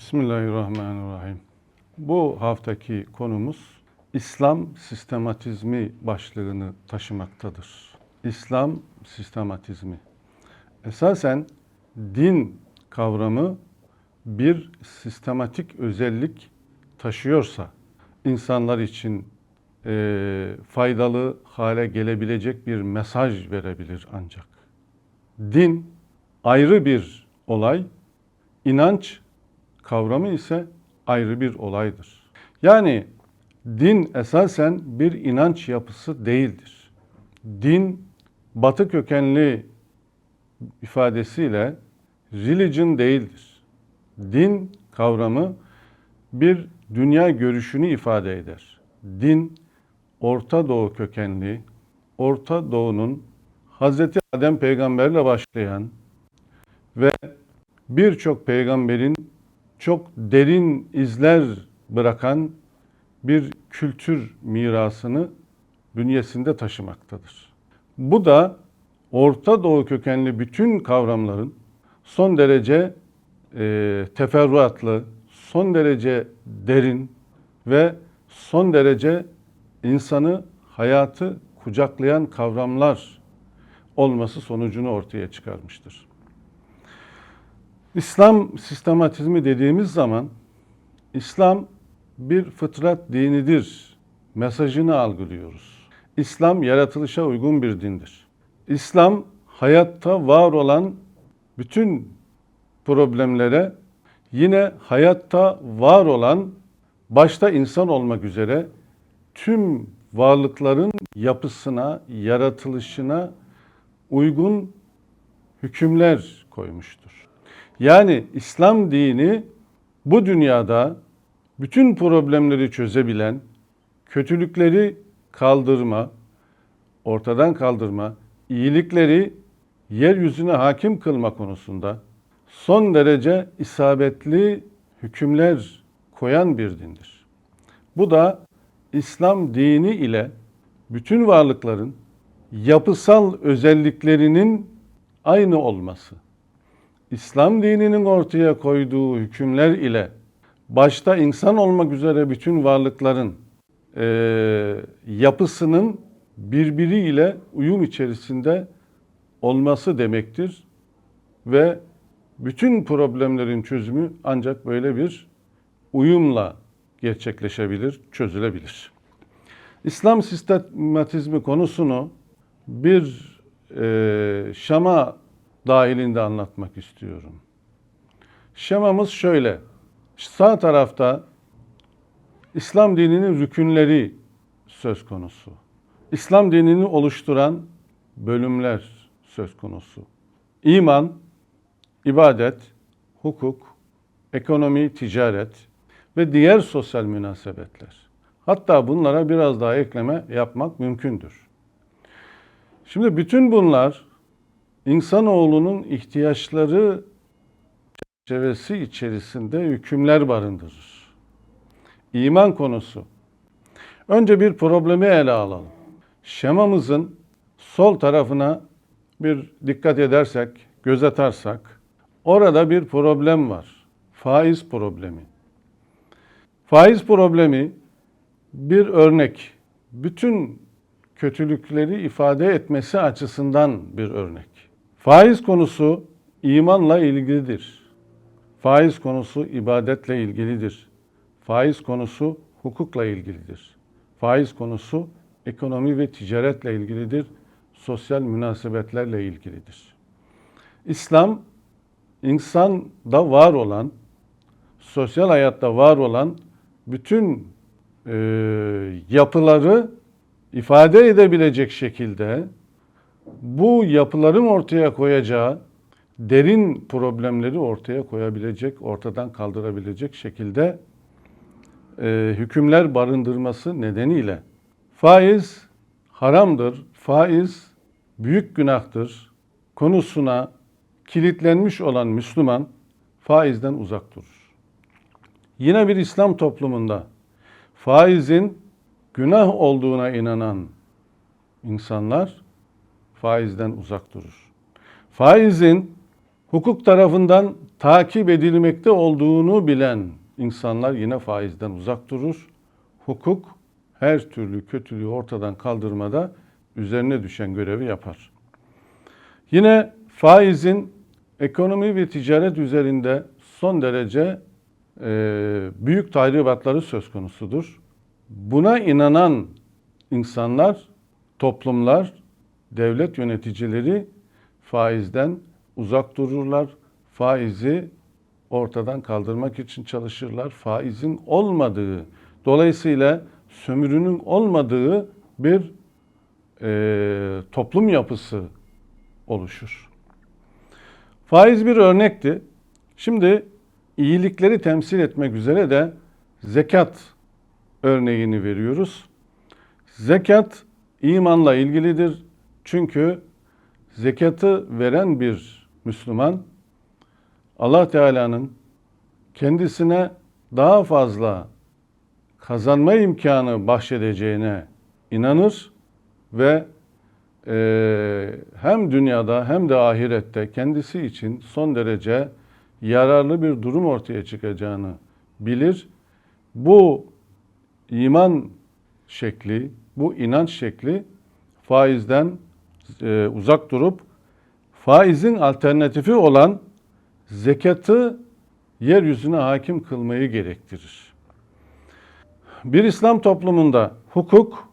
Bismillahirrahmanirrahim. Bu haftaki konumuz İslam sistematizmi başlığını taşımaktadır. İslam sistematizmi. Esasen din kavramı bir sistematik özellik taşıyorsa insanlar için eee, faydalı hale gelebilecek bir mesaj verebilir ancak. Din ayrı bir olay, inanç kavramı ise ayrı bir olaydır. Yani din esasen bir inanç yapısı değildir. Din batı kökenli ifadesiyle religion değildir. Din kavramı bir dünya görüşünü ifade eder. Din Orta Doğu kökenli, Orta Doğu'nun Hazreti Adem peygamberle başlayan ve birçok peygamberin çok derin izler bırakan bir kültür mirasını bünyesinde taşımaktadır. Bu da Orta Doğu kökenli bütün kavramların son derece e, teferruatlı, son derece derin ve son derece insanı, hayatı kucaklayan kavramlar olması sonucunu ortaya çıkarmıştır. İslam sistematizmi dediğimiz zaman İslam bir fıtrat dinidir mesajını algılıyoruz. İslam yaratılışa uygun bir dindir. İslam hayatta var olan bütün problemlere yine hayatta var olan başta insan olmak üzere tüm varlıkların yapısına, yaratılışına uygun hükümler koymuştur. Yani İslam dini bu dünyada bütün problemleri çözebilen, kötülükleri kaldırma, ortadan kaldırma, iyilikleri yeryüzüne hakim kılma konusunda son derece isabetli hükümler koyan bir dindir. Bu da İslam dini ile bütün varlıkların yapısal özelliklerinin aynı olması. İslam dininin ortaya koyduğu hükümler ile başta insan olmak üzere bütün varlıkların e, yapısının birbiriyle uyum içerisinde olması demektir ve bütün problemlerin çözümü ancak böyle bir uyumla gerçekleşebilir, çözülebilir. İslam sistematizmi konusunu bir e, şama dahilinde anlatmak istiyorum. Şemamız şöyle. Sağ tarafta İslam dininin rükünleri söz konusu. İslam dinini oluşturan bölümler söz konusu. İman, ibadet, hukuk, ekonomi, ticaret ve diğer sosyal münasebetler. Hatta bunlara biraz daha ekleme yapmak mümkündür. Şimdi bütün bunlar insanoğlunun ihtiyaçları çerçevesi içerisinde hükümler barındırır. İman konusu. Önce bir problemi ele alalım. Şemamızın sol tarafına bir dikkat edersek, göz atarsak orada bir problem var. Faiz problemi. Faiz problemi bir örnek. Bütün kötülükleri ifade etmesi açısından bir örnek. Faiz konusu imanla ilgilidir. Faiz konusu ibadetle ilgilidir. Faiz konusu hukukla ilgilidir. Faiz konusu ekonomi ve ticaretle ilgilidir. Sosyal münasebetlerle ilgilidir. İslam insanda var olan, sosyal hayatta var olan bütün e, yapıları ifade edebilecek şekilde bu yapıların ortaya koyacağı derin problemleri ortaya koyabilecek, ortadan kaldırabilecek şekilde e, hükümler barındırması nedeniyle faiz haramdır, faiz büyük günahtır konusuna kilitlenmiş olan Müslüman faizden uzak durur. Yine bir İslam toplumunda faizin günah olduğuna inanan insanlar faizden uzak durur. Faizin hukuk tarafından takip edilmekte olduğunu bilen insanlar yine faizden uzak durur. Hukuk her türlü kötülüğü ortadan kaldırmada üzerine düşen görevi yapar. Yine faizin ekonomi ve ticaret üzerinde son derece e, büyük tahribatları söz konusudur. Buna inanan insanlar, toplumlar, devlet yöneticileri faizden uzak dururlar. Faizi ortadan kaldırmak için çalışırlar. Faizin olmadığı, dolayısıyla sömürünün olmadığı bir e, toplum yapısı oluşur. Faiz bir örnekti. Şimdi iyilikleri temsil etmek üzere de zekat örneğini veriyoruz. Zekat imanla ilgilidir. Çünkü zekatı veren bir Müslüman Allah Teala'nın kendisine daha fazla kazanma imkanı bahşedeceğine inanır ve e, hem dünyada hem de ahirette kendisi için son derece yararlı bir durum ortaya çıkacağını bilir. Bu iman şekli, bu inanç şekli faizden e, uzak durup faizin alternatifi olan zekatı yeryüzüne hakim kılmayı gerektirir. Bir İslam toplumunda hukuk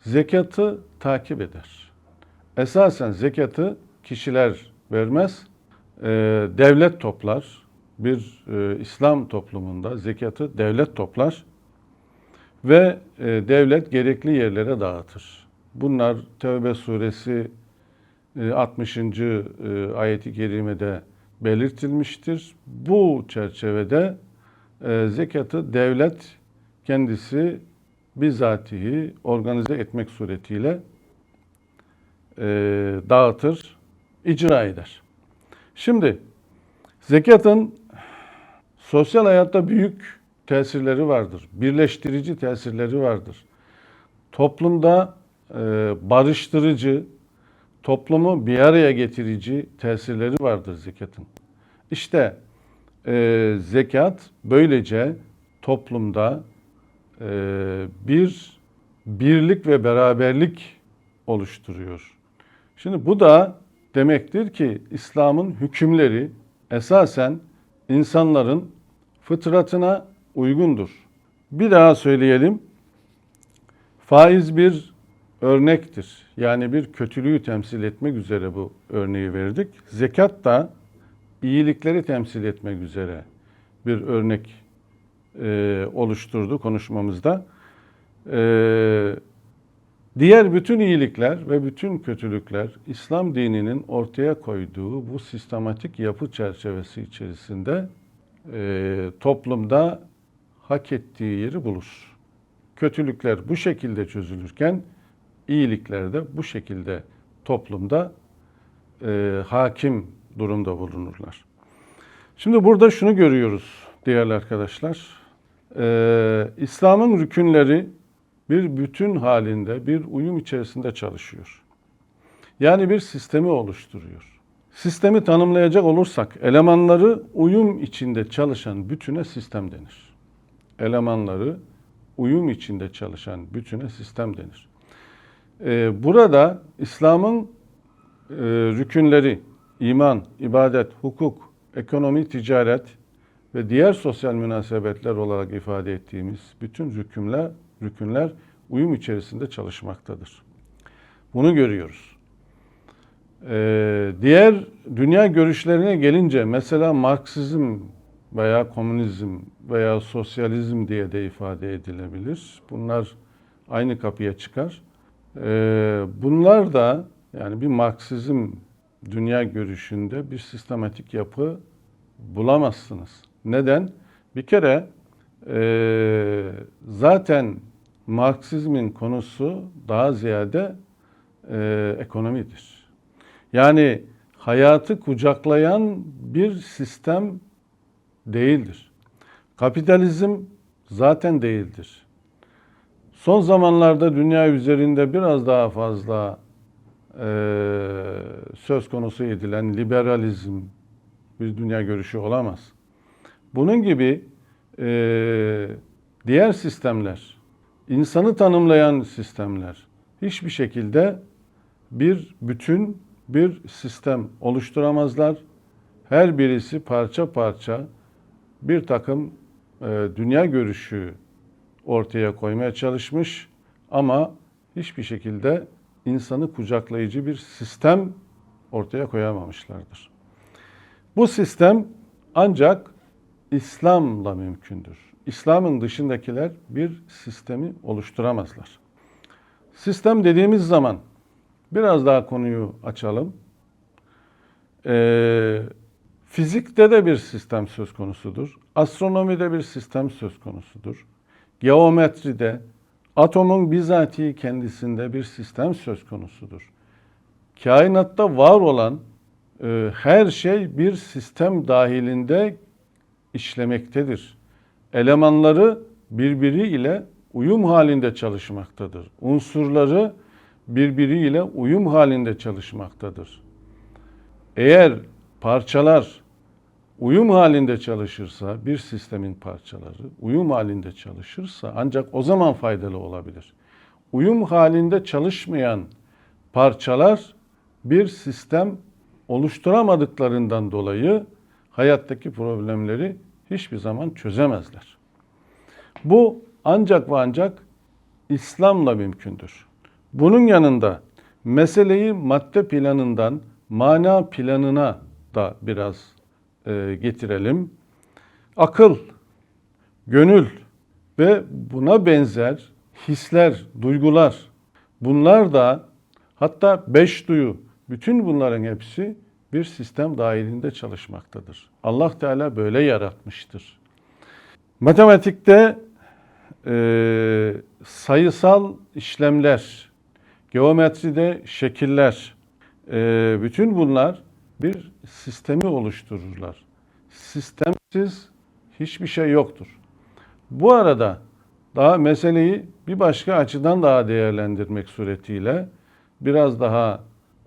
zekatı takip eder. Esasen zekatı kişiler vermez, e, devlet toplar. Bir e, İslam toplumunda zekatı devlet toplar ve e, devlet gerekli yerlere dağıtır. Bunlar Tevbe suresi e, 60. E, ayeti kerimede belirtilmiştir. Bu çerçevede e, zekatı devlet kendisi bizatihi organize etmek suretiyle e, dağıtır, icra eder. Şimdi zekatın sosyal hayatta büyük tesirleri vardır. Birleştirici tesirleri vardır. Toplumda e, barıştırıcı, toplumu bir araya getirici tesirleri vardır zekatın. İşte e, zekat böylece toplumda e, bir birlik ve beraberlik oluşturuyor. Şimdi bu da demektir ki İslam'ın hükümleri esasen insanların fıtratına uygundur. Bir daha söyleyelim. Faiz bir örnektir. Yani bir kötülüğü temsil etmek üzere bu örneği verdik. Zekat da iyilikleri temsil etmek üzere bir örnek e, oluşturdu konuşmamızda. E, diğer bütün iyilikler ve bütün kötülükler İslam dininin ortaya koyduğu bu sistematik yapı çerçevesi içerisinde e, toplumda hak ettiği yeri bulur. Kötülükler bu şekilde çözülürken iyilikler de bu şekilde toplumda e, hakim durumda bulunurlar. Şimdi burada şunu görüyoruz değerli arkadaşlar. Ee, İslam'ın rükünleri bir bütün halinde, bir uyum içerisinde çalışıyor. Yani bir sistemi oluşturuyor. Sistemi tanımlayacak olursak elemanları uyum içinde çalışan bütüne sistem denir. Elemanları uyum içinde çalışan bütüne sistem denir. Ee, burada İslam'ın e, rükünleri, iman, ibadet, hukuk, ekonomi, ticaret ve diğer sosyal münasebetler olarak ifade ettiğimiz bütün rükünler, rükünler uyum içerisinde çalışmaktadır. Bunu görüyoruz. Ee, diğer dünya görüşlerine gelince mesela Marksizm veya komünizm veya sosyalizm diye de ifade edilebilir. Bunlar aynı kapıya çıkar. Ee, bunlar da yani bir Marksizm dünya görüşünde bir sistematik yapı bulamazsınız. Neden? Bir kere e, zaten Marksizmin konusu daha ziyade e, ekonomidir. Yani hayatı kucaklayan bir sistem değildir. Kapitalizm zaten değildir. Son zamanlarda dünya üzerinde biraz daha fazla e, söz konusu edilen liberalizm bir dünya görüşü olamaz. Bunun gibi e, diğer sistemler, insanı tanımlayan sistemler hiçbir şekilde bir bütün, bir sistem oluşturamazlar. Her birisi parça parça bir takım e, dünya görüşü ortaya koymaya çalışmış ama hiçbir şekilde insanı kucaklayıcı bir sistem ortaya koyamamışlardır. Bu sistem ancak İslam'la mümkündür. İslam'ın dışındakiler bir sistemi oluşturamazlar. Sistem dediğimiz zaman biraz daha konuyu açalım. Ee, fizikte de bir sistem söz konusudur. Astronomide bir sistem söz konusudur. Geometride, atomun bizatihi kendisinde bir sistem söz konusudur. Kainatta var olan e, her şey bir sistem dahilinde işlemektedir. Elemanları birbiriyle uyum halinde çalışmaktadır. Unsurları birbiriyle uyum halinde çalışmaktadır. Eğer parçalar uyum halinde çalışırsa, bir sistemin parçaları uyum halinde çalışırsa ancak o zaman faydalı olabilir. Uyum halinde çalışmayan parçalar bir sistem oluşturamadıklarından dolayı hayattaki problemleri hiçbir zaman çözemezler. Bu ancak ve ancak İslam'la mümkündür. Bunun yanında meseleyi madde planından mana planına da biraz e, getirelim. Akıl, gönül ve buna benzer hisler, duygular bunlar da hatta beş duyu bütün bunların hepsi bir sistem dahilinde çalışmaktadır. Allah Teala böyle yaratmıştır. Matematikte e, sayısal işlemler, geometride şekiller, e, bütün bunlar bir sistemi oluştururlar. Sistemsiz hiçbir şey yoktur. Bu arada daha meseleyi bir başka açıdan daha değerlendirmek suretiyle biraz daha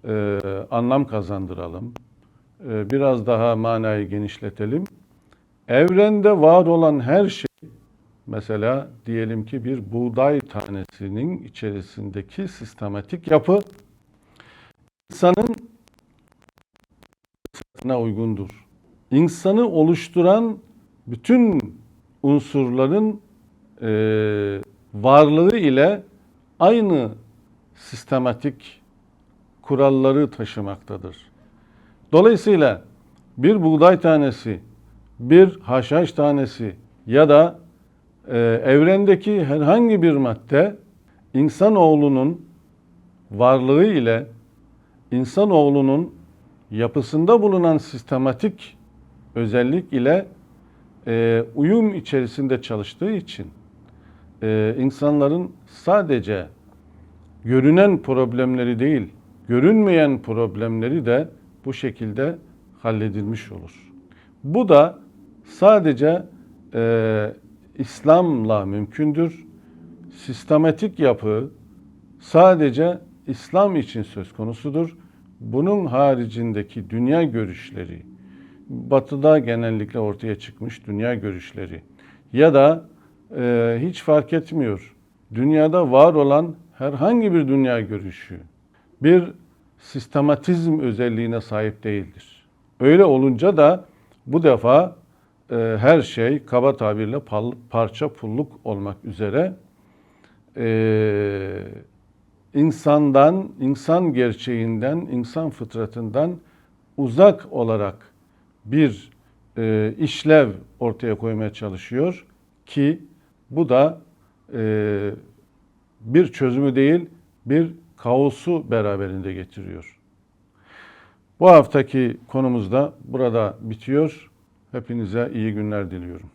e, anlam kazandıralım. E, biraz daha manayı genişletelim. Evrende var olan her şey mesela diyelim ki bir buğday tanesinin içerisindeki sistematik yapı insanın fıtratına uygundur. İnsanı oluşturan bütün unsurların e, varlığı ile aynı sistematik kuralları taşımaktadır. Dolayısıyla bir buğday tanesi, bir haşhaş tanesi ya da e, evrendeki herhangi bir madde insanoğlunun varlığı ile insanoğlunun yapısında bulunan sistematik özellik ile e, uyum içerisinde çalıştığı için e, insanların sadece görünen problemleri değil, görünmeyen problemleri de bu şekilde halledilmiş olur. Bu da sadece e, İslam'la mümkündür. Sistematik yapı sadece İslam için söz konusudur. Bunun haricindeki dünya görüşleri, batıda genellikle ortaya çıkmış dünya görüşleri ya da e, hiç fark etmiyor. Dünyada var olan herhangi bir dünya görüşü bir sistematizm özelliğine sahip değildir. Öyle olunca da bu defa e, her şey kaba tabirle parça pulluk olmak üzere e, insandan, insan gerçeğinden, insan fıtratından uzak olarak bir e, işlev ortaya koymaya çalışıyor ki bu da e, bir çözümü değil, bir kaosu beraberinde getiriyor. Bu haftaki konumuz da burada bitiyor. Hepinize iyi günler diliyorum.